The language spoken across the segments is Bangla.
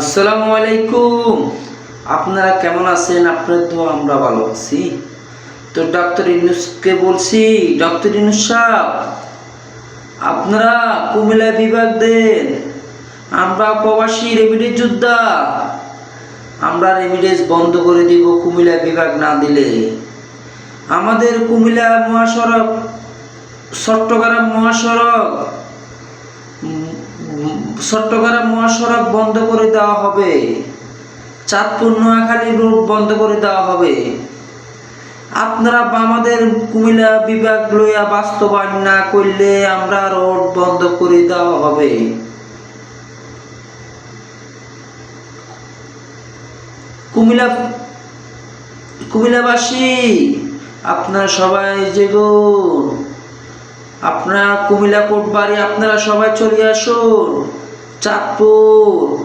আসসালামু আলাইকুম। আপনারা কেমন আছেন? আপনার তো আমরা ভালো আছি। তো ডক্টর ইনুসকে বলছি ডক্টর ইনুস সাহেব, আপনারা কুমিল্লা বিভাগ দেন। আমরা প্রবাসী রেমিডেন্স যোদ্ধা। আমরা রেমিডেন্স বন্ধ করে দিব কুমিল্লা বিভাগ না দিলে। আমাদের কুমিল্লা মহাসড়ক, চট্টগ্রাম মহাসড়ক চট্টগ্রাম মহাসড়ক বন্ধ করে দেওয়া হবে। চাঁদপুর নোয়াখালী রোড বন্ধ করে দেওয়া হবে। আপনারা আমাদের কুমিল্লা বিভাগ লইয়া বাস্তবায়ন না করলে আমরা রোড বন্ধ করে দেওয়া হবে। কুমিল্লা, কুমিল্লাবাসী, আপনারা সবাই জেগুন আপনারা কুমিল্লা কোটবাড়ি, আপনারা সবাই চলে আসুন। চাঁদপুর,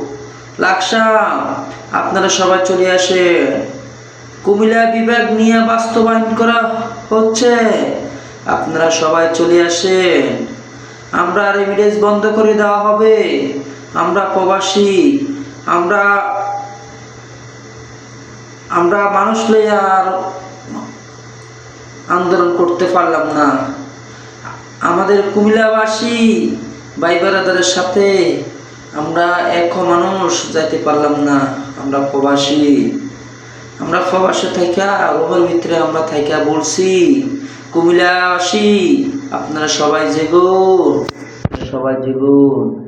লাকসাম, আপনারা সবাই চলে আসেন। কুমিল্লা বিভাগ নিয়ে বাস্তবায়ন করা হচ্ছে। আপনারা সবাই চলে আসেন। আমরা রেমিডেন্স বন্ধ করে দেওয়া হবে। আমরা প্রবাসী। আমরা আমরা মানুষ লইয়া আর আন্দোলন করতে পারলাম না। আমাদের কুমিল্লাবাসী, ভাই বেড়াদারের সাথে আমরা এক মানুষ যাইতে পারলাম না। আমরা প্রবাসী। আমরা প্রবাসী থাইকা রোমের ভিতরে আমরা থাইকা বলছি, কুমিল্লাবাসী, আপনারা সবাই জেগুন। সবাই জেগুন।